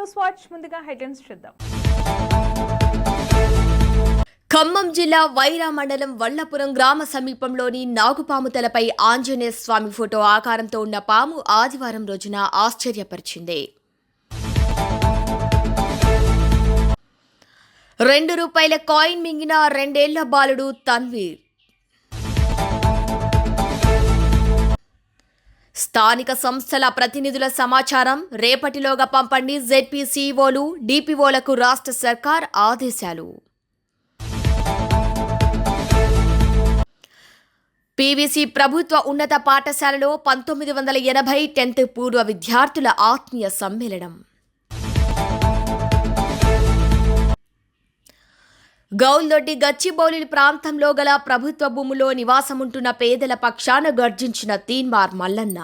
News watch ముందుగా headlines చూద్దాం. ఖమ్మం జిల్లా వైరా మండలం వల్లపురం గ్రామ సమీపంలోని నాగుపాము తలపై ఆంజనేయ స్వామి ఫోటో ఆకారంతో ఉన్న పాము ఆదివారం రోజున ఆశ్చర్యపరిచింది. రెండు రూపాయల కాయిన్ మింగిన రెండేళ్ళ బాలుడు తన్వీర్. స్థానిక సంస్థల ప్రతినిధుల సమాచారం రేపటిలోగా పంపండి జెడ్పీ సీఈఓలు డిపిఓలకు రాష్ట్ర సర్కార్ ఆదేశాలు. పీవీసీ ప్రభుత్వ ఉన్నత పాఠశాలలో పంతొమ్మిది వందల ఎనభై టెన్త్ పూర్వ విద్యార్థుల ఆత్మీయ సమ్మేళనం. గౌల్దొడ్డి గచ్చిబౌలి ప్రాంతంలో గల ప్రభుత్వ భూములో నివాసముంటున్న పేదల పక్షాన గర్జించిన తీన్మార్ మల్లన్న.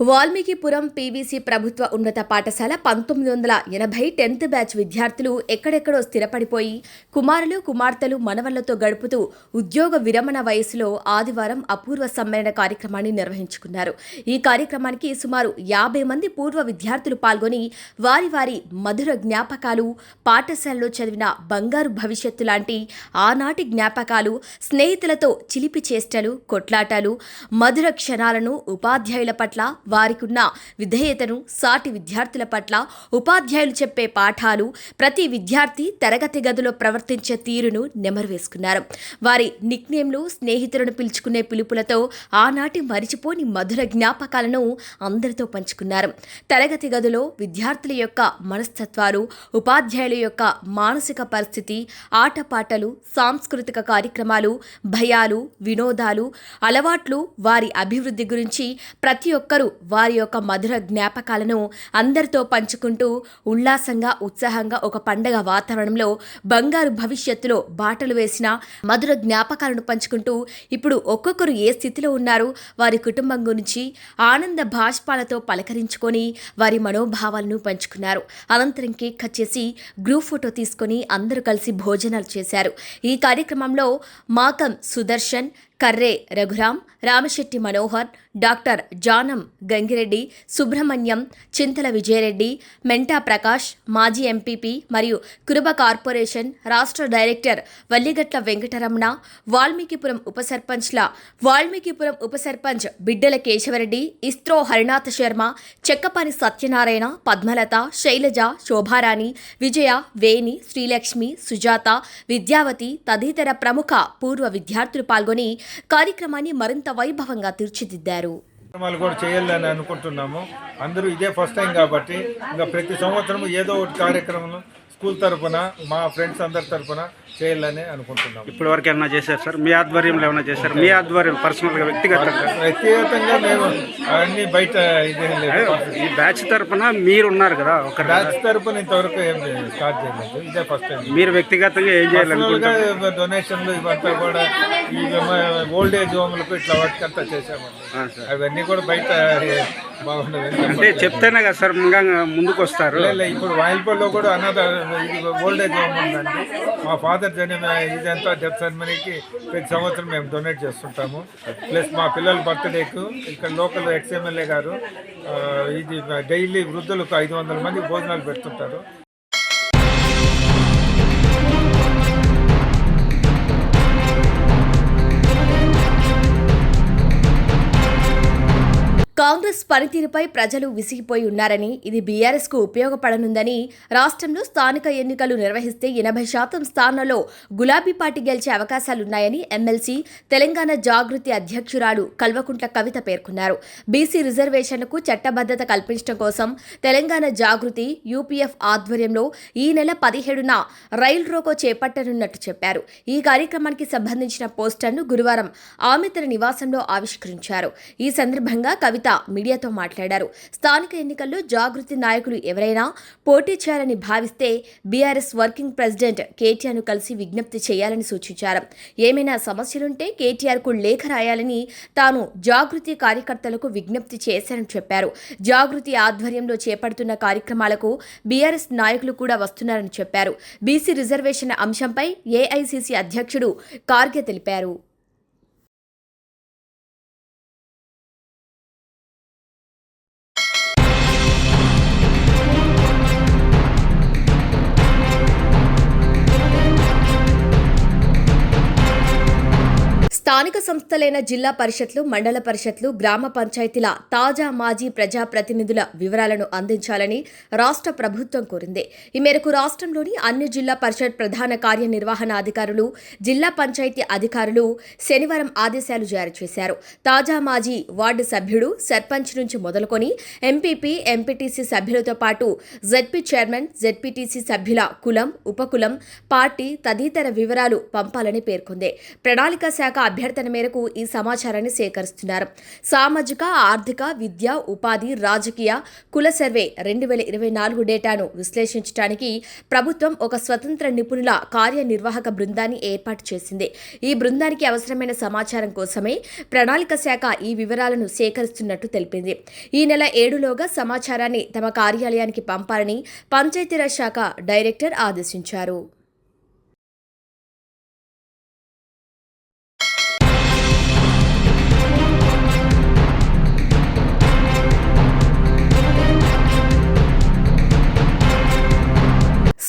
వాల్మీకిపురం పీవీసీ ప్రభుత్వ ఉన్నత పాఠశాల పంతొమ్మిది వందల ఎనభై టెన్త్ బ్యాచ్ విద్యార్థులు ఎక్కడెక్కడో స్థిరపడిపోయి కుమారులు కుమార్తెలు మనవళ్ళతో గడుపుతూ ఉద్యోగ విరమణ వయసులో ఆదివారం అపూర్వ సమ్మేళన కార్యక్రమాన్ని నిర్వహించుకున్నారు. ఈ కార్యక్రమానికి సుమారు యాభై మంది పూర్వ విద్యార్థులు పాల్గొని వారి వారి మధుర జ్ఞాపకాలు పాఠశాలలో చదివిన బంగారు భవిష్యత్తు లాంటి ఆనాటి జ్ఞాపకాలు స్నేహితులతో చిలిపి చేష్టలు కొట్లాటాలు మధుర క్షణాలను ఉపాధ్యాయుల పట్ల వారికున్న విధేయతను సాటి విద్యార్థుల పట్ల ఉపాధ్యాయులు చెప్పే పాఠాలు ప్రతి విద్యార్థి తరగతి గదిలో ప్రవర్తించే తీరును నెమరువేసుకున్నారు. వారి నిక్నేమ్లు స్నేహితులను పిలుచుకునే పిలుపులతో ఆనాటి మరిచిపోని మధుర జ్ఞాపకాలను అందరితో పంచుకున్నారు. తరగతి గదిలో విద్యార్థుల యొక్క మనస్తత్వాలు ఉపాధ్యాయుల యొక్క మానసిక పరిస్థితి ఆటపాటలు సాంస్కృతిక కార్యక్రమాలు భయాలు వినోదాలు అలవాట్లు వారి అభివృద్ధి గురించి ప్రతి ఒక్కరూ వారి యొక్క మధుర జ్ఞాపకాలను అందరితో పంచుకుంటూ ఉల్లాసంగా ఉత్సాహంగా ఒక పండగ వాతావరణంలో బంగారు భవిష్యత్తులో బాటలు వేసిన మధుర జ్ఞాపకాలను పంచుకుంటూ ఇప్పుడు ఒక్కొక్కరు ఏ స్థితిలో ఉన్నారు వారి కుటుంబం గురించి ఆనంద భాష్పాలతో పలకరించుకొని వారి మనోభావాలను పంచుకున్నారు. అనంతరం కేక్ కట్ చేసి గ్రూప్ ఫోటో తీసుకొని అందరూ కలిసి భోజనాలు చేశారు. ఈ కార్యక్రమంలో మాకం సుదర్శన్ కర్రే రఘురాం రామశెట్టి మనోహర్ డాక్టర్ జానం గంగిరెడ్డి సుబ్రహ్మణ్యం చింతల విజయరెడ్డి మెంటా ప్రకాష్ మాజీ ఎంపీపీ మరియు కురుబ కార్పొరేషన్ రాష్ట్ర డైరెక్టర్ వల్లిగట్ల వెంకటరమణ వాల్మీకిపురం ఉప సర్పంచ్ల వాల్మీకిపురం ఉప సర్పంచ్ బిడ్డల కేశవరెడ్డి ఇస్త్రో హరినాథ్ శర్మ చెక్కపాని సత్యనారాయణ పద్మలత శైలజ శోభారాణి విజయ వేణి శ్రీలక్ష్మి సుజాత విద్యావతి తదితర ప్రముఖ పూర్వ విద్యార్థులు పాల్గొని కార్యక్రమాన్ని మరింత వైభవంగా తీర్చిదిద్దారు. కార్యక్రమాలు కూడా చేయాలని అనుకుంటున్నాము. అందరూ ఇదే ఫస్ట్ టైం కాబట్టి ఇంకా ప్రతి సంవత్సరం ఏదో ఒకటి కార్యక్రమం స్కూల్ తరపున మా ఫ్రెండ్స్ అందరి తరపున చేయాలని అనుకుంటున్నాము. ఇప్పటి వరకు ఏమైనా చేశారు సార్? మీ ఆధ్వర్యంలో ఏమైనా చేశారు? మీ ఆధ్వర్యం పర్సనల్గా వ్యక్తిగతంగా? వ్యక్తిగతంగా మేము అన్ని బయట ఇదేం లేదు. ఈ బ్యాచ్ తరపున మీరు ఉన్నారు కదా ఒక బ్యాచ్ తరపున ఇంతవరకు ఏం స్టార్ట్ చేయలేదు. ఇదే ఫస్ట్ టైం. మీరు వ్యక్తిగతంగా ఏం చేయాలనుకుంటారు డొనేషన్లు ఇవంతా కూడా ఈ ఓల్డ్ ఏజ్ హోమ్లకు ఇట్లా వాటికంతా చేసామండి. అవన్నీ కూడా బయట అంటే చెప్తేనే కదా సార్ ముందుకు వస్తారు ఇప్పుడు వాయిల్పల్లో కూడా అనాథ ఓల్డ్ ఏజ్ హోమ్ ఉందండి. మా ఫాదర్ జని ఇదంతా డెత్ సెరమనీకి ప్రతి సంవత్సరం మేము డొనేట్ చేస్తుంటాము. ప్లస్ మా పిల్లల బర్త్డేకు ఇక్కడ లోకల్ ఎక్స్ఎమ్మెల్యే గారు ఆ, ఇది డైలీ వృద్ధులకు ఐదు వందల మంది భోజనాలు పెడుతుంటారు. కాంగ్రెస్ పనితీరుపై ప్రజలు విసిగిపోయి ఉన్నారని ఇది బీఆర్ఎస్కు ఉపయోగపడనుందని రాష్ట్రంలో స్థానిక ఎన్నికలు నిర్వహిస్తే ఎనభై శాతం స్థానాల్లో గులాబీ పార్టీ గెలిచే అవకాశాలున్నాయని ఎమ్మెల్సీ తెలంగాణ జాగృతి అధ్యక్షురాలు కల్వకుంట్ల కవిత పేర్కొన్నారు. బీసీ రిజర్వేషన్లకు చట్టబద్దత కల్పించడం కోసం తెలంగాణ జాగృతి యూపీఎఫ్ ఆధ్వర్యంలో ఈ నెల పదిహేడున రైల్ రోకో చేపట్టనున్నట్టు చెప్పారు. ఈ కార్యక్రమానికి సంబంధించిన పోస్టర్ను గురువారం ఆమె తన నివాసంలో ఆవిష్కరించారు. ఈ సందర్భంగా కవిత మీడియాతో మాట్లాడారు. స్థానిక ఎన్నికల్లో జాగృతి నాయకులు ఎవరైనా పోటీ చేయాలని భావిస్తే బీఆర్ఎస్ వర్కింగ్ ప్రెసిడెంట్ కేటీఆర్ను కలిసి విజ్ఞప్తి చేయాలని సూచించారు. ఏమైనా సమస్యలుంటే కేటీఆర్కు లేఖ రాయాలని తాను జాగృతి కార్యకర్తలకు విజ్ఞప్తి చేశారని చెప్పారు. జాగృతి ఆధ్వర్యంలో చేపడుతున్న కార్యక్రమాలకు బీఆర్ఎస్ నాయకులు కూడా వస్తున్నారని చెప్పారు. బీసీ రిజర్వేషన్ అంశంపై ఏఐసీసీ అధ్యక్షుడు కార్గే తెలిపారు. స్థానిక సంస్థలైన జిల్లా పరిషత్లు మండల పరిషత్లు గ్రామ పంచాయతీల తాజా మాజీ ప్రజా ప్రతినిధుల వివరాలను అందించాలని రాష్ట్ర ప్రభుత్వం కోరింది. ఈ మేరకు రాష్ట్రంలోని అన్ని జిల్లా పరిషత్ ప్రధాన కార్యనిర్వహణ అధికారులు జిల్లా పంచాయతీ అధికారులు శనివారం ఆదేశాలు జారీ చేశారు. తాజా మాజీ వార్డు సభ్యుడు సర్పంచ్ నుంచి మొదలుకొని ఎంపీపీ ఎంపీటీసీ సభ్యులతో పాటు జెడ్పీ చైర్మన్ జెడ్పీటీసీ సభ్యుల కులం ఉపకులం పార్టీ తదితర వివరాలు పంపాలని పేర్కొంది. ప్రణాళిక శాఖ అభ్యర్థన మేరకు ఈ సమాచారాన్ని సేకరిస్తున్నారు. సామాజిక ఆర్థిక విద్య ఉపాధి రాజకీయ కుల సర్వే రెండు వేల ఇరవై నాలుగు డేటాను విశ్లేషించడానికి ప్రభుత్వం ఒక స్వతంత్ర నిపుణుల కార్యనిర్వాహక బృందాన్ని ఏర్పాటు చేసింది. ఈ బృందానికి అవసరమైన సమాచారం కోసమే ప్రణాళిక శాఖ ఈ వివరాలను సేకరిస్తున్నట్టు తెలిపింది. ఈ నెల ఏడులోగా సమాచారాన్ని తమ కార్యాలయానికి పంపాలని పంచాయతీరాజ్ శాఖ డైరెక్టర్ ఆదేశించారు.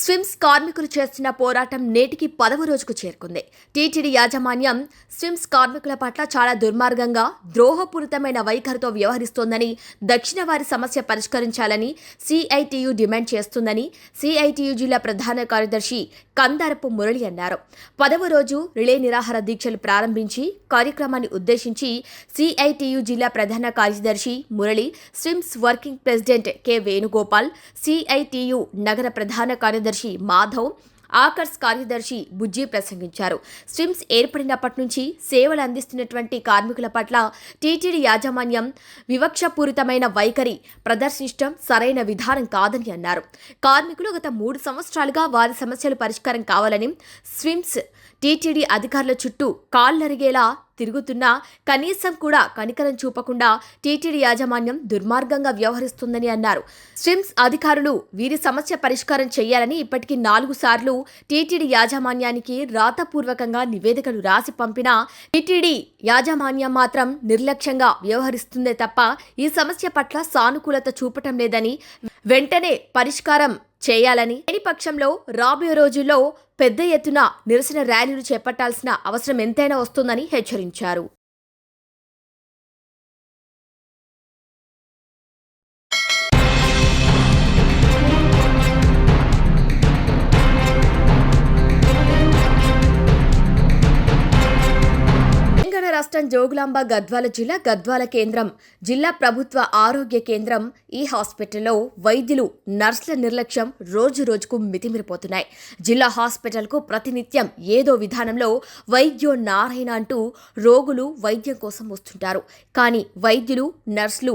స్విమ్స్ కార్మికులు చేస్తున్న పోరాటం నేటికి పదవ రోజుకు చేరుకుంది. టీటీడీ యాజమాన్యం స్విమ్స్ కార్మికుల పట్ల చాలా దుర్మార్గంగా ద్రోహపూరితమైన వైఖరితో వ్యవహరిస్తోందని దక్షిణ వారి సమస్య పరిష్కరించాలని సిఐటియు డిమాండ్ చేస్తుందని సిఐటియు జిల్లా ప్రధాన కార్యదర్శి కందారపు మురళి అన్నారు. పదవ రోజు రిలే నిరాహార దీక్షలు ప్రారంభించి కార్యక్రమాన్ని ఉద్దేశించి సిఐటియు జిల్లా ప్రధాన కార్యదర్శి Murali SVIMS working president K Venugopal CITU నగర ప్రధాన కార్యదర్శి మాధవ్ ఆకర్స్ కార్యదర్శి బుజ్జి ప్రసంగించారు. స్విమ్స్ ఏర్పడినప్పటి నుంచి సేవలు అందిస్తున్నటువంటి కార్మికుల పట్ల టీటీడీ యాజమాన్యం వివక్షపూరితమైన వైఖరి ప్రదర్శించడం సరైన విధానం కాదని అన్నారు. కార్మికులు గత మూడు సంవత్సరాలుగా వారి సమస్యలు పరిష్కారం కావాలని స్విమ్స్ టీటీడీ అధికారుల చుట్టూ కాళ్ళరిగేలా తిరుగుతున్నా కనీసం కూడా కనికరం చూపకుండా టీటీడీ యాజమాన్యం దుర్మార్గంగా వ్యవహరిస్తుందని అన్నారు. స్విమ్స్ అధికారులు వీరి సమస్య పరిష్కారం చేయాలని ఇప్పటికీ నాలుగు సార్లు టీటీడీ యాజమాన్యానికి రాతపూర్వకంగా నివేదికలు రాసి పంపినా టీటీడీ యాజమాన్యం మాత్రం నిర్లక్ష్యంగా వ్యవహరిస్తుందే తప్ప ఈ సమస్య పట్ల సానుకూలత చూపటం లేదని వెంటనే పరిష్కారం చేయాలని లేని పక్షంలో రాబోయే రోజుల్లో పెద్ద ఎత్తున నిరసన ర్యాలీలు చేపట్టాల్సిన అవసరం ఎంతైనా వస్తుందని హెచ్చరించారు. రాష్ట్రం జోగులాంబ గద్వాల జిల్లా గద్వాల కేంద్రం. జిల్లా ప్రభుత్వ ఆరోగ్య కేంద్రం. ఈ హాస్పిటల్లో వైద్యులు నర్సుల నిర్లక్ష్యం రోజు రోజుకు మితిమిరిపోతున్నాయి. జిల్లా హాస్పిటల్కు ప్రతినిత్యం ఏదో విధానంలో వైద్యో నారాయణ అంటూ రోగులు వైద్యం కోసం వస్తుంటారు. కానీ వైద్యులు నర్సులు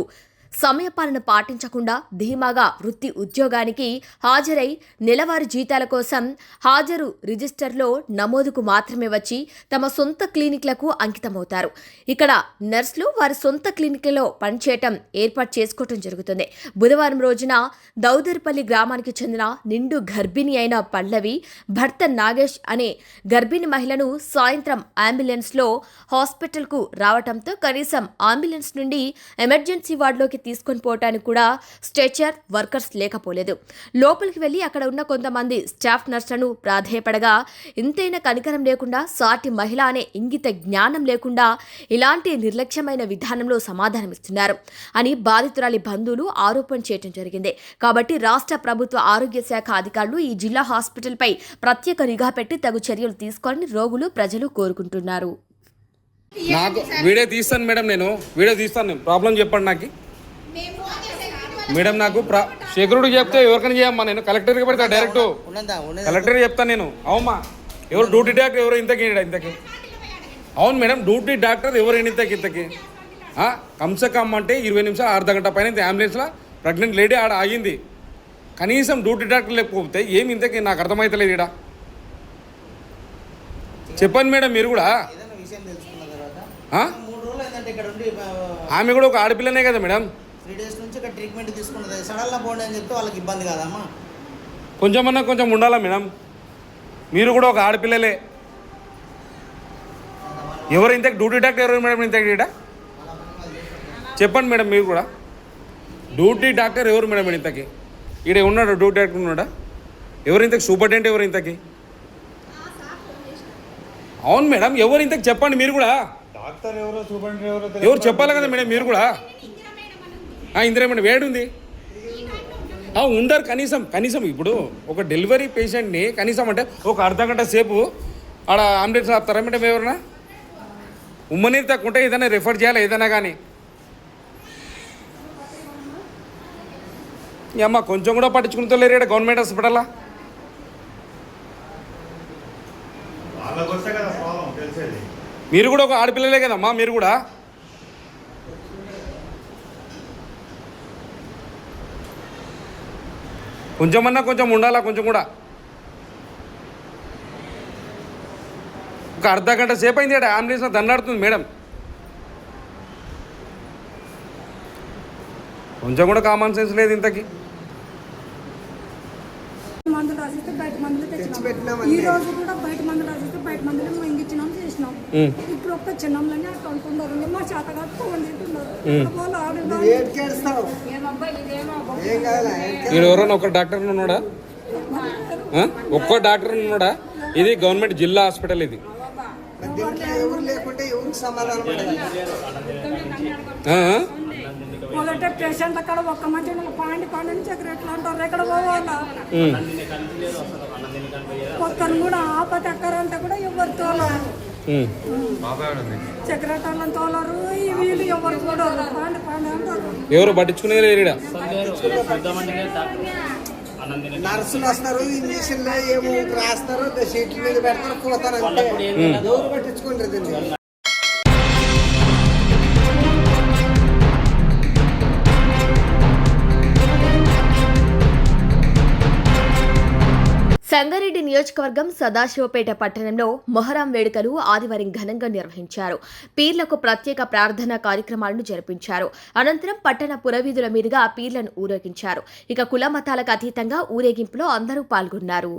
సమయపాలన పాటించకుండా ధీమాగా వృత్తి ఉద్యోగానికి హాజరై నెలవారీ జీతాల కోసం హాజరు రిజిస్టర్లో నమోదుకు మాత్రమే వచ్చి తమ సొంత క్లినిక్లకు అంకితమవుతారు. ఇక్కడ నర్సులు వారి సొంత క్లినిక్లలో పనిచేయటం ఏర్పాటు చేసుకోవటం జరుగుతుంది. బుధవారం రోజున దౌదర్పల్లి గ్రామానికి చెందిన నిండు గర్భిణి అయిన పల్లవి భర్త నాగేష్ అనే గర్భిణి మహిళను సాయంత్రం అంబులెన్స్లో హాస్పిటల్కు రావటంతో కనీసం అంబులెన్స్ నుండి ఎమర్జెన్సీ వార్డులోకి తీసుకొని పోవటానికి కూడా స్ట్రెచర్ వర్కర్స్ లేకపోలేదు. లోపలికి వెళ్ళి అక్కడ ఉన్న కొంతమంది స్టాఫ్ నర్సులను ప్రాధేయపడగా ఇంతైనా కనికరం లేకుండా సాటి మహిళ అనే ఇంగిత జ్ఞానం లేకుండా ఇలాంటి నిర్లక్ష్యమైన విధానంలో సమాధానమిస్తున్నారు అని బాధితురాలి బంధువులు ఆరోపణ చేయడం జరిగింది. కాబట్టి రాష్ట్ర ప్రభుత్వ ఆరోగ్య శాఖ అధికారులు ఈ జిల్లా హాస్పిటల్పై ప్రత్యేక నిఘా పెట్టి తగు చర్యలు తీసుకోవాలని రోగులు ప్రజలు కోరుకుంటున్నారు. నాకు వీడియో తీస్తాను మేడం నేను. వీడియో తీస్తాను నేను. ప్రాబ్లం చెప్పండి నాకు. మేడం నాకు సెక్యూరిటీ చెప్తే ఎవరికైనా చేయమ్మా నేను కలెక్టర్కి పెడతా డైరెక్ట్. కలెక్టర్ చెప్తాను నేను. అవుమా? ఎవరు డ్యూటీ డాక్టర్ ఎవరు ఇంతకి ఇంతకి? అవును మేడం డ్యూటీ డాక్టర్ ఎవరు ఇంతకి ఇంతకి? కమ్సే కమ్ అంటే ఇరవై నిమిషాలు అర్ధ గంట పైన అంబులెన్స్లో ప్రెగ్నెంట్ లేడీ ఆడ ఆగింది. కనీసం డ్యూటీ డాక్టర్ లేకపోతే ఏమి ఇంతకీ? నాకు అర్థమవుతలేదు ఇక్కడ చెప్పండి మేడం మీరు కూడా. ఆమె కూడా ఒక ఆడపిల్లనే కదా మేడం. త్రీ డేస్ నుంచి ఇక్కడ ట్రీట్మెంట్ తీసుకున్నది. సడన్గా పోండి అని చెప్తే వాళ్ళకి ఇబ్బంది కాదమ్మా. కొంచెమన్నా కొంచెం ఉండాలా మేడం? మీరు కూడా ఒక ఆడపిల్లలే. ఎవరు ఇంతకు డ్యూటీ డాక్టర్ ఎవరు మేడం ఇంతకు ఈడ? చెప్పండి మేడం మీరు కూడా. డ్యూటీ డాక్టర్ ఎవరు మేడం ఇంతకి? ఈడ ఉన్నాడు డ్యూటీ డాక్టర్ ఉన్నాడా? ఎవరు ఇంతకు సూపరింటెండెంట్ ఎవరు ఇంతకి? అవును మేడం ఎవరు ఇంతకు చెప్పండి మీరు కూడా. డాక్టర్ ఎవరో సూపరింటెండెంట్ ఎవరో ఎవరు చెప్పాలి కదా మేడం మీరు కూడా? ఆ, ఇందిరా మేడం వేడుంది ఆ, ఉండరు కనీసం కనీసం ఇప్పుడు ఒక డెలివరీ పేషెంట్ని కనీసం అంటే ఒక అర్ధ గంట సేపు ఆడ అంబులెన్స్ ఆపుతారా మేడం ఎవరన్నా? ఉమ్మనీరు తక్కువ ఉంటే ఏదైనా రెఫర్ చేయాలి ఏదైనా కానీ? అమ్మ కొంచెం కూడా పట్టించుకుంటూ లేరు ఈడ గవర్నమెంట్ హాస్పిటల్లా? తెలిసేది. మీరు కూడా ఒక ఆడపిల్లలే కదమ్మా మీరు కూడా? కొంచెమన్నా కొంచెం ఉండాలా? కొంచెం కూడా. ఒక అర్ధ గంట సేపు అయింది ఇక్కడ అంబులెన్స్లో దండాడుతుంది మేడం. కొంచెం కూడా కామన్ సెన్స్ లేదు ఇంతకి. మందులు రాసిస్తే బయట మందులు తెచ్చినాం. ఈ రోజు కూడా బయట మందులు రాసిస్తే బయట మందులు మింగించినాం చేసినాం ఇప్పుడు ఒక్క చిన్నంలోనే అట్లా అనుకుంటారు మా చేత ఫోన్ తింటున్నారు ఎవరైనా ఒక డాక్టర్ ఉన్నాడా? ఒక్క డాక్టర్ ఉన్నాడా? ఇది గవర్నమెంట్ జిల్లా హాస్పిటల్ ఇది? మొదట పేషెంట్ అక్కడ ఒక్క మంచి పాండి పాండి నుంచి ఎక్కడ ఎట్లా అంటారు. ఎక్కడ పోవాలా. ఒక్కరు కూడా ఆపత ఎక్కరంటే కూడా ఎవరు తోలరు వీళ్ళు ఎవరు చూడరు పాండి పాండి అంటారు ఎవరు పట్టించుకునేది లేరు ఈడ. నర్సులు వస్తారు ఇంజక్షన్లు ఏమో రాస్తారు షీట్ల మీద పెడతారు పోతారు అంతే. ఎవరు పట్టించుకుంటారు సంగారెడ్డి నియోజకవర్గం సదాశివపేట పట్టణంలో మొహరం వేడుకలు ఆదివారం ఘనంగా నిర్వహించారు. పీర్లకు ప్రత్యేక ప్రార్థనా కార్యక్రమాలను జరిపించారు. అనంతరం పట్టణ పురవీధుల మీదుగా పీర్లను ఊరేగించారు. ఇక కుల మతాలకు అతీతంగా ఊరేగింపులో అందరూ పాల్గొన్నారు.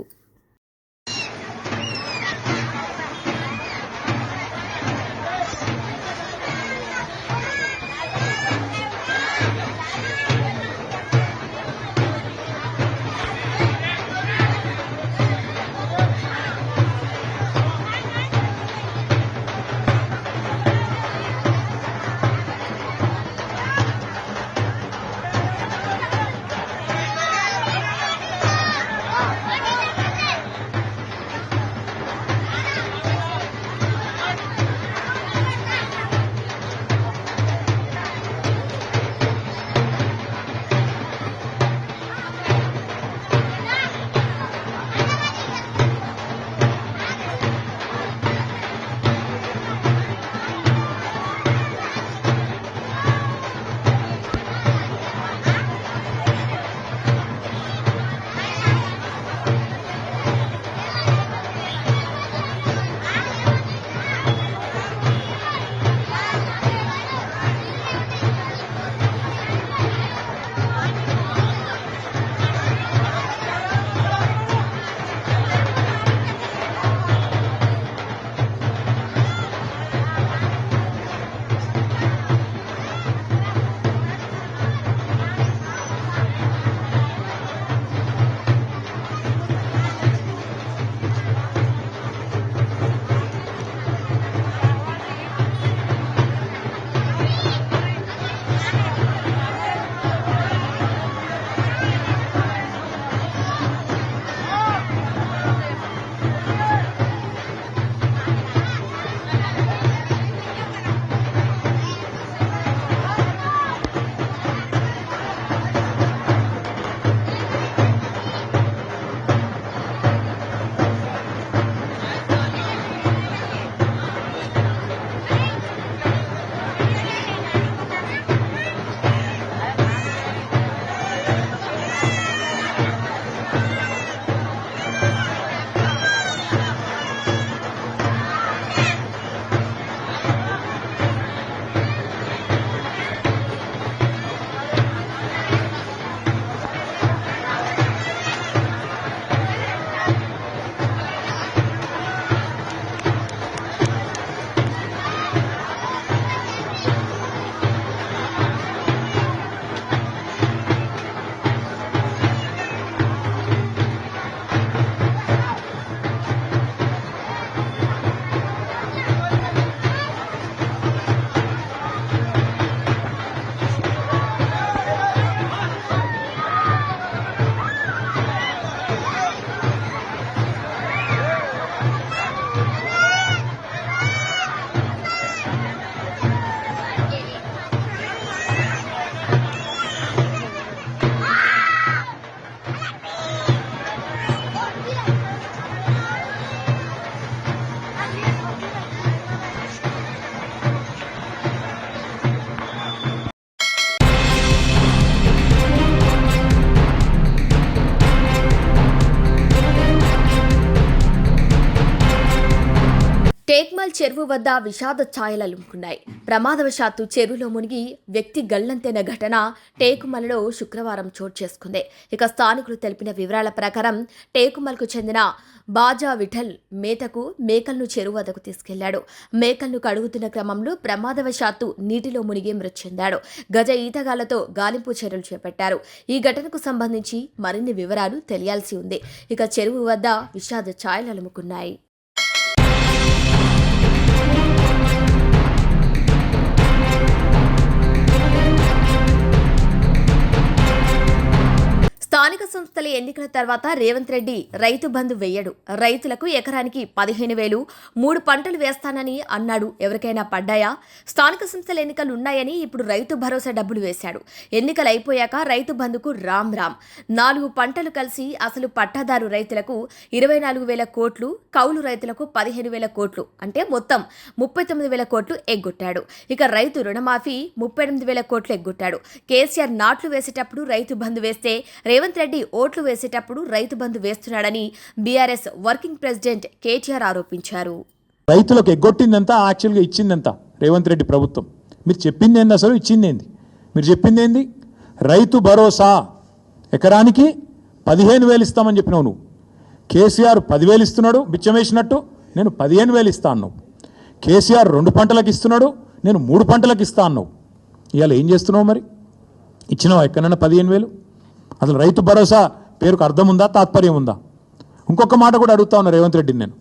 చెరువు వద్ద విషాద ఛాయలలుముకున్నాయి ప్రమాదవశాత్తు చెరువులో మునిగి వ్యక్తి గల్లంతైన ఘటన టేకుమలలో శుక్రవారం చోటు చేసుకుంది. ఇక స్థానికులు తెలిపిన వివరాల ప్రకారం టేకుమల్కు చెందిన బాజా విఠల్ మేతకు మేకలను చెరువు వద్దకు తీసుకెళ్ళాడు. మేకలను కడుగుతున్న క్రమంలో ప్రమాదవశాత్తు నీటిలో మునిగి మృతి చెందాడు. గజ ఈతగాళ్ళతో గాలింపు చర్యలు చేపట్టారు. ఈ ఘటనకు సంబంధించి మరిన్ని వివరాలు తెలియాల్సి ఉంది. ఇక చెరువు వద్ద విషాద ఛాయలలుముకున్నాయి. స్థానిక సంస్థల ఎన్నికల తర్వాత రేవంత్ రెడ్డి రైతు బంధు వేయడు. రైతులకు ఎకరానికి పదిహేను వేలు మూడు పంటలు వేస్తానని అన్నాడు. ఎవరికైనా పడ్డాయా? స్థానిక సంస్థల ఎన్నికలు ఉన్నాయని ఇప్పుడు రైతు భరోసా డబ్బులు వేశాడు. ఎన్నికలు అయిపోయాక రైతు బంధుకు రామ్ రామ్. నాలుగు పంటలు కలిసి అసలు పట్టాదారు రైతులకు ఇరవై నాలుగు వేల కోట్లు కౌలు రైతులకు పదిహేను వేల కోట్లు అంటే మొత్తం ముప్పై తొమ్మిది వేల కోట్లు ఎగ్గొట్టాడు. ఇక రైతు రుణమాఫీ ముప్పై ఎనిమిది వేల కోట్లు ఎగ్గొట్టాడు. కేసీఆర్ నాట్లు వేసేటప్పుడు రైతు బంధు వేస్తే రేవంత్ రెడ్డి ఓట్లు వేసేటప్పుడు రైతు బంధు వేస్తున్నాడని బీఆర్ఎస్ వర్కింగ్ ప్రెసిడెంట్ కేటీఆర్ ఆరోపించారు. రైతులకు ఎగ్గొట్టిందంతా యాక్చువల్గా ఇచ్చిందంతా రేవంత్ రెడ్డి ప్రభుత్వం. మీరు చెప్పింది ఏంది అసలు? ఇచ్చింది ఏంది మీరు చెప్పింది ఏంది రైతు భరోసా ఎకరానికి పదిహేను వేలు ఇస్తామని చెప్పినావు నువ్వు. కేసీఆర్ పదివేలు ఇస్తున్నాడు బిచ్చమేసినట్టు నేను పదిహేను వేలు ఇస్తా అన్నావు. కేసీఆర్ రెండు పంటలకు ఇస్తున్నాడు నేను మూడు పంటలకు ఇస్తా అన్నావు. ఇవాళ ఏం చేస్తున్నావు మరి? ఇచ్చినావు ఎక్కడైనా పదిహేను వేలు? అసలు రైతు భరోసా పేరుకు అర్థం ఉందా తాత్పర్యం ఉందా? ఇంకొక మాట కూడా అడుగుతా ఉన్నా రేవంత్ రెడ్డిని నేను.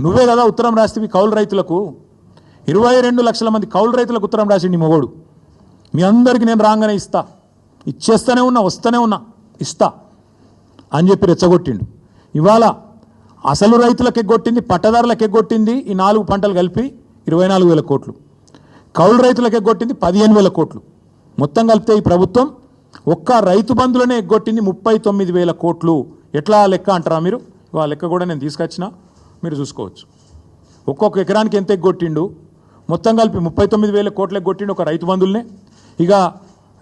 నువ్వే కదా ఉత్తరం రాస్తే కౌలు రైతులకు ఇరవై రెండు లక్షల మంది కౌలు రైతులకు ఉత్తరం రాసిండి మొగోడు. మీ అందరికీ నేను రాగానే ఇస్తా. ఇచ్చేస్తూనే ఉన్నా వస్తూనే ఉన్నా ఇస్తా అని చెప్పి రెచ్చగొట్టిండు. ఇవాళ అసలు రైతులకు ఎగ్గొట్టింది పట్టదారులకు ఎగ్గొట్టింది ఈ నాలుగు పంటలు కలిపి ఇరవై నాలుగు వేల కోట్లు. కౌలు రైతులకు ఎగ్గొట్టింది పదిహేను వేల కోట్లు. మొత్తం కలిపితే ఈ ప్రభుత్వం ఒక్క రైతు బంధులనే ఎగ్గొట్టింది ముప్పై తొమ్మిది వేల కోట్లు. ఎట్లా లెక్క అంటారా మీరు? ఆ లెక్క కూడా నేను తీసుకొచ్చిన. మీరు చూసుకోవచ్చు. ఒక్కొక్క ఎకరానికి ఎంత ఎగ్గొట్టిండు? మొత్తం కలిపి ముప్పై తొమ్మిది వేల కోట్లు ఎగ్గొట్టిండు ఒక రైతు బంధుల్నే. ఇక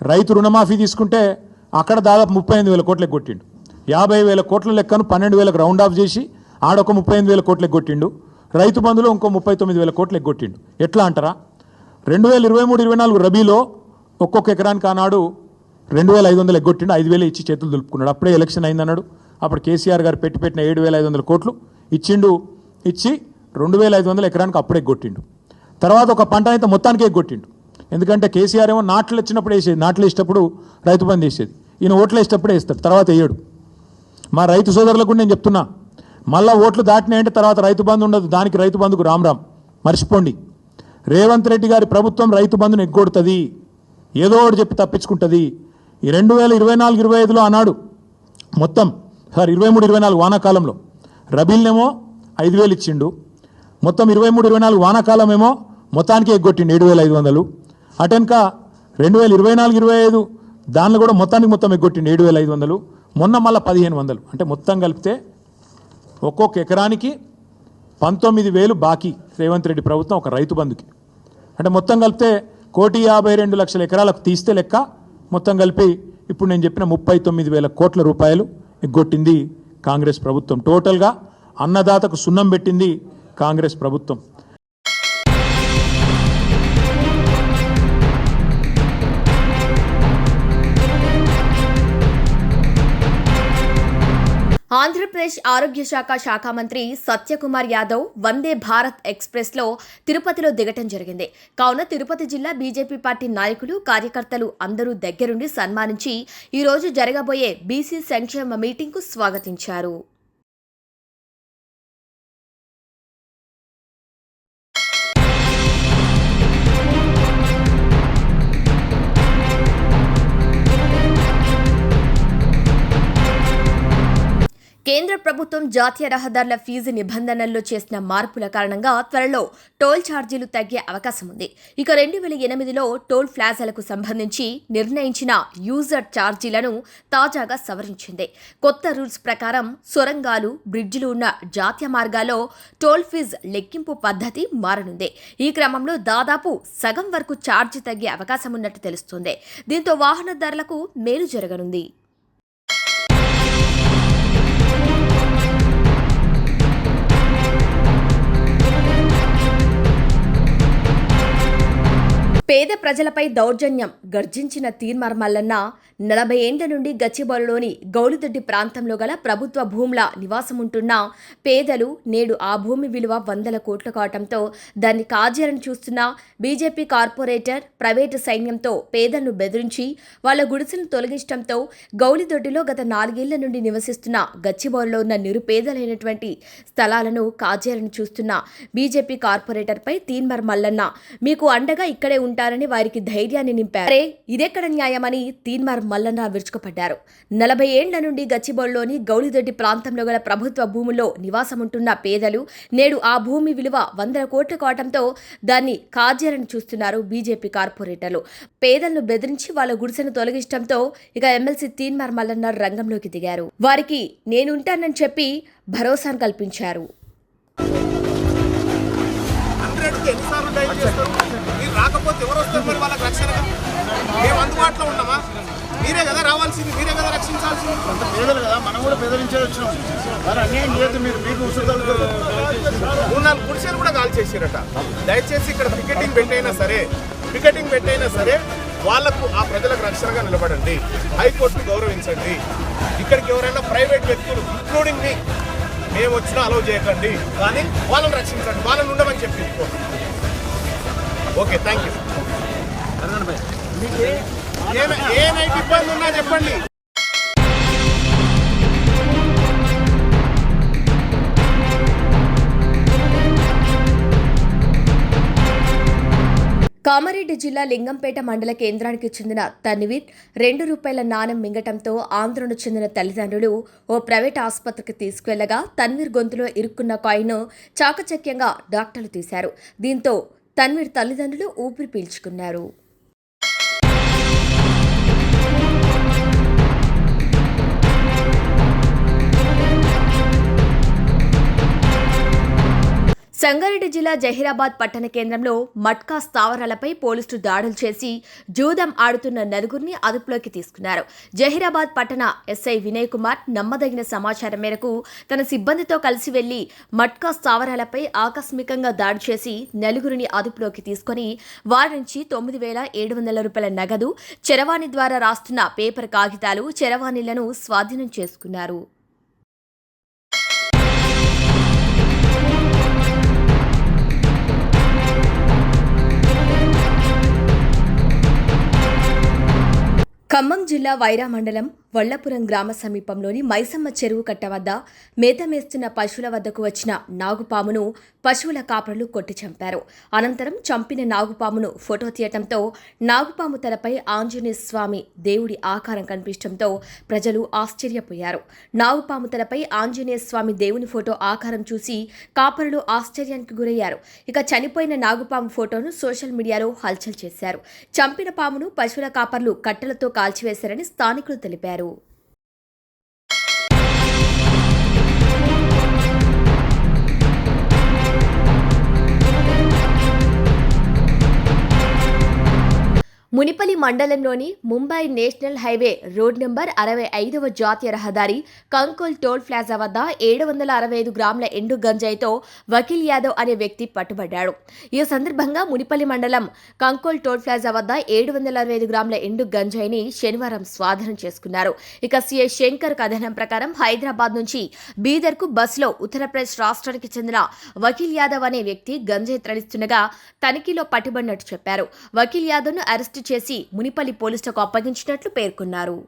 రైతు రుణమాఫీ తీసుకుంటే అక్కడ దాదాపు ముప్పై ఎనిమిది వేల కోట్లు ఎగ్గొట్టిండు. యాభై వేల కోట్ల లెక్కను పన్నెండు వేలకు రౌండ్ ఆఫ్ చేసి ఆడొక ముప్పై ఎనిమిది వేల కోట్లు ఎగ్గొట్టిండు. రైతు బంధులో ఇంకో ముప్పై తొమ్మిది వేల కోట్లు ఎగ్గొట్టిండు. ఎట్లా అంటారా? రెండు వేల ఇరవై మూడు ఇరవై నాలుగు రబీలో ఒక్కొక్క ఎకరానికి ఆనాడు రెండు వేల ఐదు వందలు ఎగ్గొట్టిండు ఐదు వేలు ఇచ్చి చేతులు దులుపుకున్నాడు. అప్పుడే ఎలక్షన్ అయిందన్నాడు. అప్పుడు కేసీఆర్ గారు పెట్టి పెట్టిన ఏడు వేల ఐదు వందల కోట్లు ఇచ్చిండు ఇచ్చి రెండు వేల ఐదు వందల ఎకరానికి అప్పుడే ఎగ్గొట్టిండు. తర్వాత ఒక పంట అయితే మొత్తానికి ఎగ్గొట్టిండు. ఎందుకంటే కేసీఆర్ ఏమో నాట్లు వచ్చినప్పుడు వేసేది నాట్లు వేసేటప్పుడు రైతు బంద్ వేసేది. ఈయన ఓట్లు వేసేటప్పుడే వేస్తాడు తర్వాత వేయడు మా రైతు సోదరులకు నేను చెప్తున్నా మళ్ళా ఓట్లు దాటినాయంటే తర్వాత రైతు బంధు ఉండదు దానికి రైతు బంధుకు రామ్ రామ్. మర్చిపోండి. రేవంత్ రెడ్డి గారి ప్రభుత్వం రైతు బంధును ఎగ్గొడుతుంది. ఏదో ఒకటి చెప్పి తప్పించుకుంటుంది. ఈ రెండు వేల ఇరవై నాలుగు ఇరవై ఐదులో అన్నాడు మొత్తం సార్ ఇరవై మూడు ఇరవై నాలుగు వానాకాలంలో రబీల్నేమో ఐదు వేలు ఇచ్చిండు. మొత్తం ఇరవై మూడు ఇరవై నాలుగు వానాకాలం ఏమో మొత్తానికి ఎగ్గొట్టిండు ఏడు వేల ఐదు వందలు. అటెన్క రెండు వేల ఇరవై నాలుగు ఇరవై ఐదు దానిలో కూడా మొత్తానికి మొత్తం ఎగ్గొట్టిండు ఏడు వేల ఐదు వందలు. మొన్న మళ్ళీ పదిహేను వందలు. అంటే మొత్తం కలిపితే ఒక్కొక్క ఎకరానికి పంతొమ్మిది వేలు బాకీ రేవంత్ రెడ్డి ప్రభుత్వం ఒక రైతు బంధుకి. అంటే మొత్తం కలిపితే కోటి యాభై రెండు లక్షల ఎకరాలకు తీస్తే లెక్క మొత్తం కలిపి ఇప్పుడు నేను చెప్పిన ముప్పై తొమ్మిది వేల కోట్ల రూపాయలు ఎగ్గొట్టింది కాంగ్రెస్ ప్రభుత్వం. టోటల్గా అన్నదాతకు సున్నం పెట్టింది కాంగ్రెస్ ప్రభుత్వం. ఆంధ్రప్రదేశ్ ఆరోగ్య శాఖ శాఖ మంత్రి సత్యకుమార్ యాదవ్ వందే భారత్ ఎక్స్ప్రెస్లో తిరుపతిలో దిగటం జరిగింది. కావున తిరుపతి జిల్లా బీజేపీ పార్టీ నాయకులు కార్యకర్తలు అందరూ దగ్గరుండి సన్మానించి ఈరోజు జరగబోయే బీసీ సంక్షేమ మీటింగ్కు స్వాగతించారు. కేంద్ర ప్రభుత్వం జాతీయ రహదారుల ఫీజు నిబంధనల్లో చేసిన మార్పుల కారణంగా త్వరలో టోల్ ఛార్జీలు తగ్గే అవకాశం ఉంది. ఇక రెండు వేల ఎనిమిదిలో టోల్ ప్లాజాలకు సంబంధించి నిర్ణయించిన యూజర్ ఛార్జీలను తాజాగా సవరించింది. కొత్త రూల్స్ ప్రకారం సొరంగాలు బ్రిడ్జిలు ఉన్న జాతీయ మార్గాల్లో టోల్ ఫీజు లెక్కింపు పద్ధతి మారనుంది. ఈ క్రమంలో దాదాపు సగం వరకు ఛార్జీ తగ్గే అవకాశం ఉన్నట్టు తెలుస్తోంది. దీంతో వాహనదారులకు మేలు జరగనుంది. పేద ప్రజలపై దౌర్జన్యం గర్జించిన తీర్మార్ మల్లన్న నలభై ఏండ్ల నుండి గచ్చిబౌలిలోని గౌలిదొడ్డి ప్రాంతంలో గల ప్రభుత్వ భూముల నివాసముంటున్న పేదలు నేడు ఆ భూమి విలువ వందల కోట్లు కావటంతో దాన్ని కాజేరని చూస్తున్న బీజేపీ కార్పొరేటర్ ప్రైవేటు సైన్యంతో పేదలను బెదిరించి వాళ్ళ గుడిసెలను తొలగించడంతో గౌలిదొడ్డిలో గత నాలుగేళ్ళ నుండి నివసిస్తున్న గచ్చిబౌలిలో ఉన్న నిరుపేదలైనటువంటి స్థలాలను కాజేరని చూస్తున్న బీజేపీ కార్పొరేటర్పై తీన్మర్ మల్లన్న మీకు అండగా ఇక్కడే ఉంటారని వారికి ధైర్యాన్ని నింపారు. అరే ఇదెక్కడ న్యాయమని తీన్మార్ మల్లన్న విరుచుకుపడ్డారు. నలభై ఏండ్ల నుండి గచ్చిబౌల్లోని గౌలిదొడ్డి ప్రాంతంలో గల ప్రభుత్వ భూముల్లో నివాసముంటున్న పేదలు నేడు ఆ భూమి విలువ వందల కోట్లు కావటంతో దాన్ని కాజేరని చూస్తున్నారు బీజేపీ కార్పొరేటర్లు. పేదలను బెదిరించి వాళ్ళ గుడిసెను తొలగించడంతో ఇక ఎమ్మెల్సీ తీన్మార్ మల్లన్న రంగంలోకి దిగారు. వారికి నేనుంటానని చెప్పి భరోసాను కల్పించారు. రాకపోతే ఎవరు వస్తారు మరి వాళ్ళకి రక్షణగా? మేము అందుబాటులో ఉన్నామా? మీరే కదా రావాల్సింది మీరే కదా రక్షించాల్సింది. అంత పేదలు కదా మనం కూడా పేదలించే వచ్చినాం మరి అన్యాయం చేయొద్దు మీరు మీకు మూడు నాలుగు గుడిసెలు కూడా కాల్ చేసిరట దయచేసి ఇక్కడ పికెటింగ్ పెట్టైనా సరే పికెటింగ్ పెట్టైనా సరే వాళ్ళకు ఆ ప్రజలకు రక్షణగా నిలబడండి. హైకోర్టును గౌరవించండి. ఇక్కడికి ఎవరైనా ప్రైవేట్ వ్యక్తులు ఇంక్లూడింగ్ మీ మేము వచ్చినా అలౌ చేయకండి. కానీ వాళ్ళని రక్షించండి. వాళ్ళని ఉండమని చెప్పి ఓకే థ్యాంక్ యూ ఏ- నైట్ ఇబ్బంది ఉన్నా చెప్పండి. కామారెడ్డి జిల్లా లింగంపేట మండల కేంద్రానికి చెందిన తన్వీర్ రెండు రూపాయల నాణెం మింగటంతో ఆందోళన చెందిన తల్లిదండ్రులు ఓ ప్రైవేట్ ఆసుపత్రికి తీసుకెళ్ళగా తన్వీర్ గొంతులో ఇరుక్కున్న కాయిన్ చాకచక్యంగా డాక్టర్లు తీశారు. దీంతో తన్వీర్ తల్లిదండ్రులు ఊపిరి పీల్చుకున్నారు. సంగారెడ్డి జిల్లా జహీరాబాద్ పట్టణ కేంద్రంలో మట్కా స్థావరాలపై పోలీసులు దాడులు చేసి జూదం ఆడుతున్న నలుగురిని అదుపులోకి తీసుకున్నారు. జహీరాబాద్ పట్టణ ఎస్ఐ వినయ్ కుమార్ నమ్మదగిన సమాచారం మేరకు తన సిబ్బందితో కలిసి వెళ్ళి మట్కా స్థావరాలపై ఆకస్మికంగా దాడి చేసి నలుగురిని అదుపులోకి తీసుకుని వారి నుంచి తొమ్మిది వేల ఏడు వందల రూపాయల నగదు చరవాణి ద్వారా రాస్తున్న పేపర్ కాగితాలు చరవాణిలను స్వాధీనం చేసుకున్నారు. ఖమ్మం జిల్లా వైరా మండలం వళ్ళపురం గ్రామ సమీపంలోని మైసమ్మ చెరువు కట్ట వద్ద మేతమేస్తున్న పశువుల వద్దకు వచ్చిన నాగుపామును పశువుల కాపరులు కొట్టి చంపారు. అనంతరం చంపిన నాగుపామును ఫోటో తీయటంతో నాగుపాము తలపై ఆంజనేయ స్వామి దేవుడి ఆకారం కనిపించడంతో ప్రజలు ఆశ్చర్యపోయారు. నాగుపాము తలపై ఆంజనేయ స్వామి దేవుని ఫోటో ఆకారం చూసి కాపరులు ఆశ్చర్యానికి గురయ్యారు. ఇక చనిపోయిన నాగుపాము ఫోటోను సోషల్ మీడియాలో హల్చల్ చేశారు. చంపిన పామును పశువుల కాపర్లు కట్టెలతో కాల్చివేశారని స్థానికులు తెలిపారు. quero మునిపల్లి మండలంలోని Mumbai national highway road number అరవై ఐదవ జాతీయ రహదారి కంకోల్ టోల్ ప్లాజా వద్ద ఏడు వందల అరవై ఐదు గ్రాముల ఎండు గంజాయితో వకీల్ యాదవ్ అనే వ్యక్తి పట్టుబడ్డాడు. ఈ సందర్భంగా మునిపల్లి మండలం కంకోల్ టోల్ ప్లాజా వద్ద ఏడు వందల అరవై ఐదు గ్రాముల ఎండు గంజాయిని శనివారం స్వాధీనం చేసుకున్నారు. ఇక సీఐ శంకర్ కథనం ప్రకారం హైదరాబాద్ నుంచి బీదర్కు బస్సులో ఉత్తరప్రదేశ్ రాష్ట్రానికి చెందిన వకీల్ యాదవ్ అనే వ్యక్తి గంజాయి తరలిస్తుండగా తనిఖీలో పట్టుబడినట్టు చెప్పారు. వకీల్ యాదవ్ను అరెస్టు చేసి మునిపల్లి పోలీసులకు అప్పగించినట్లు పేర్కొన్నారు.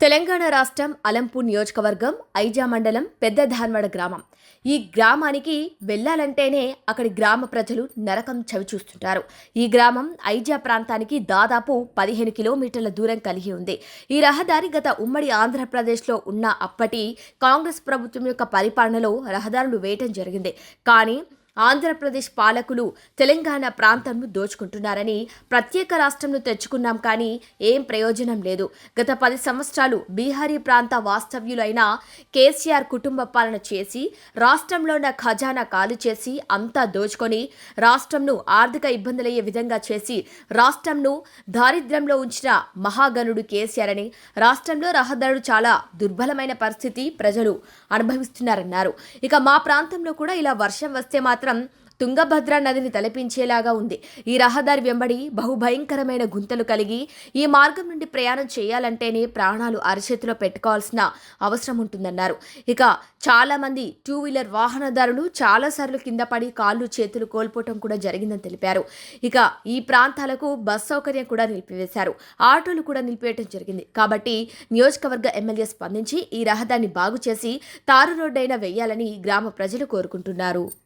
తెలంగాణ రాష్ట్రం అలంపూర్ నియోజకవర్గం ఐజా మండలం పెద్ద ధాన్వాడ గ్రామం. ఈ గ్రామానికి వెళ్ళాలంటేనే అక్కడి గ్రామ ప్రజలు నరకం చవిచూస్తుంటారు. ఈ గ్రామం ఐజా ప్రాంతానికి దాదాపు పదిహేను కిలోమీటర్ల దూరం కలిగి ఉంది. ఈ రహదారి గత ఉమ్మడి ఆంధ్రప్రదేశ్లో ఉన్న అప్పటి కాంగ్రెస్ ప్రభుత్వం యొక్క పరిపాలనలో రహదారులు వేయటం జరిగింది. కానీ ఆంధ్రప్రదేశ్ పాలకులు తెలంగాణ ప్రాంతంను దోచుకుంటున్నారని ప్రత్యేక రాష్ట్రంను తెచ్చుకున్నాం కానీ ఏం ప్రయోజనం లేదు. గత పది సంవత్సరాలు బీహారీ ప్రాంత వాస్తవ్యులైన కేసీఆర్ కుటుంబ పాలన చేసి రాష్ట్రంలో ఉన్న ఖజానా ఖాళీ చేసి అంతా దోచుకొని రాష్ట్రంను ఆర్థిక ఇబ్బందులయ్యే విధంగా చేసి రాష్ట్రంను దారిద్ర్యంలో ఉంచిన మహాగణుడు కేసీఆర్ అని రాష్ట్రంలో రహదారులు చాలా దుర్బలమైన పరిస్థితి ప్రజలు అనుభవిస్తున్నారన్నారు. ఇక మా ప్రాంతంలో కూడా ఇలా వర్షం వస్తే మాత్రం తుంగభద్ర నదిని తలపించేలాగా ఉంది. ఈ రహదారి వెంబడి బహుభయంకరమైన గుంతలు కలిగి ఈ మార్గం నుండి ప్రయాణం చేయాలంటేనే ప్రాణాలు అరచేతిలో పెట్టుకోవాల్సిన అవసరం ఉంటుందన్నారు. ఇక చాలామంది టూ వీలర్ వాహనదారులు చాలాసార్లు కింద పడి కాళ్ళు చేతులు కోల్పోవటం కూడా జరిగిందని తెలిపారు. ఇక ఈ ప్రాంతాలకు బస్ సౌకర్యం కూడా నిలిపివేశారు. ఆటోలు కూడా నిలిపివేయటం జరిగింది. కాబట్టి నియోజకవర్గ ఎమ్మెల్యే స్పందించి ఈ రహదారిని బాగు చేసి తారు రోడ్డైనా వేయాలని గ్రామ ప్రజలు కోరుకుంటున్నారు.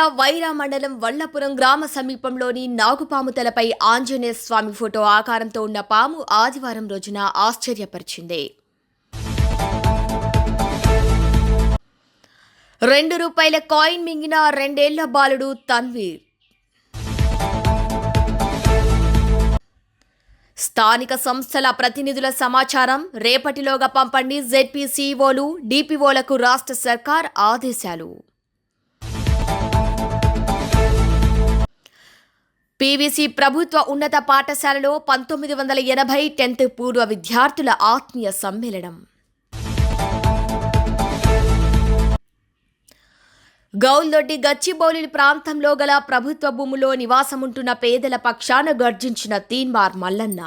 జిల్లా వైరా మండలం వల్లపురం గ్రామ సమీపంలోని నాగుపాము తలపై ఆంజనేయ స్వామి ఫోటో ఆకారంతో ఉన్న పాము ఆదివారం రోజున ఆశ్చర్యపరిచింది. రెండు రూపాయల కాయిన్ మింగిన రెండేళ్ళ బాలుడు తన్వీర్. స్థానిక సంస్థల ప్రతినిధుల సమాచారం రేపటిలోగా పంపండి జెడ్పీ సీఈఓలు డిపిఓలకు రాష్ట్ర సర్కార్ ఆదేశాలు. పీవీసీ ప్రభుత్వ ఉన్నత పాఠశాలలో పంతొమ్మిది వందల ఎనభై టెన్త్ పూర్వ విద్యార్థుల ఆత్మీయ సమ్మేళనం. గౌల్దొడ్డి గచ్చిబౌలి ప్రాంతంలో గల ప్రభుత్వ భూములో నివాసముంటున్న పేదల పక్షాన గర్జించిన తీన్మార్ మల్లన్న.